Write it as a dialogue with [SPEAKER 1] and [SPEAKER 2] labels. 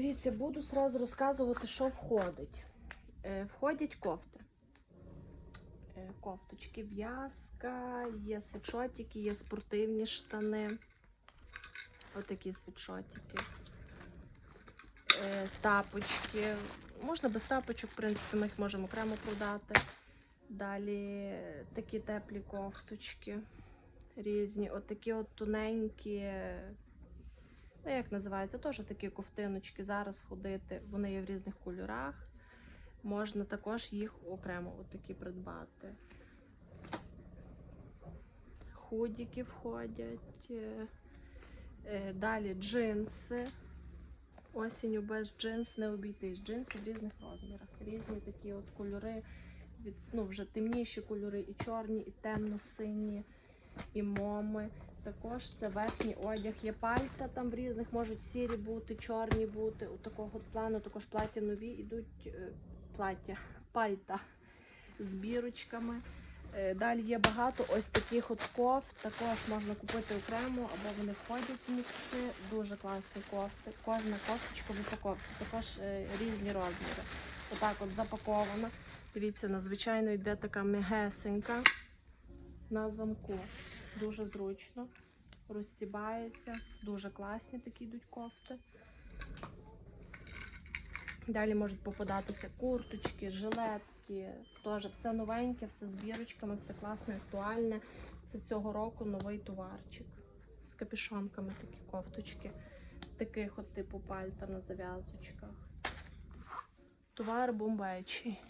[SPEAKER 1] Дивіться, буду сразу розказувати, що входить. Е, входять кофти. Е, кофточки, в'язка, є світшотики, є спортивні штани. Отакі світшотики. Е, тапочки. Можна без тапочок, в принципі, ми їх можемо окремо продати. Далі такі теплі кофточки різні. Отакі от тоненькі. Ну, як називається, теж такі ковтиночки зараз ходити. Вони є в різних кольорах. Можна також їх окремо отакі придбати. Худіки входять. Е, е, Далі джинси. Осінню без джинс не обійтись. Джинси в різних розмірах. Різні такі от кольори, від, ну, вже темніші кольори, і чорні, і темно-сині, і моми. Також це верхній одяг. Є пальта там в різних, можуть сірі бути, чорні бути. У такого плану також плаття нові йдуть е, плаття, пальта з бірочками. Е, Далі є багато ось таких от кофт. Також можна купити окремо, або вони входять в мікси. Дуже класні кофти. Кожна кофточка в упаковці. Також е, різні розміри. Отак от запакована. Дивіться, надзвичайно йде така м'ягесенька на замку. Дуже зручно. Розстібається. Дуже класні такі йдуть кофти. Далі можуть попадатися курточки, жилетки. Теж все новеньке, все з бірочками, все класне, актуальне. Це цього року новий товарчик. З капюшонками такі кофточки. Таких от типу пальта на зав'язочках. Товар бомбечий.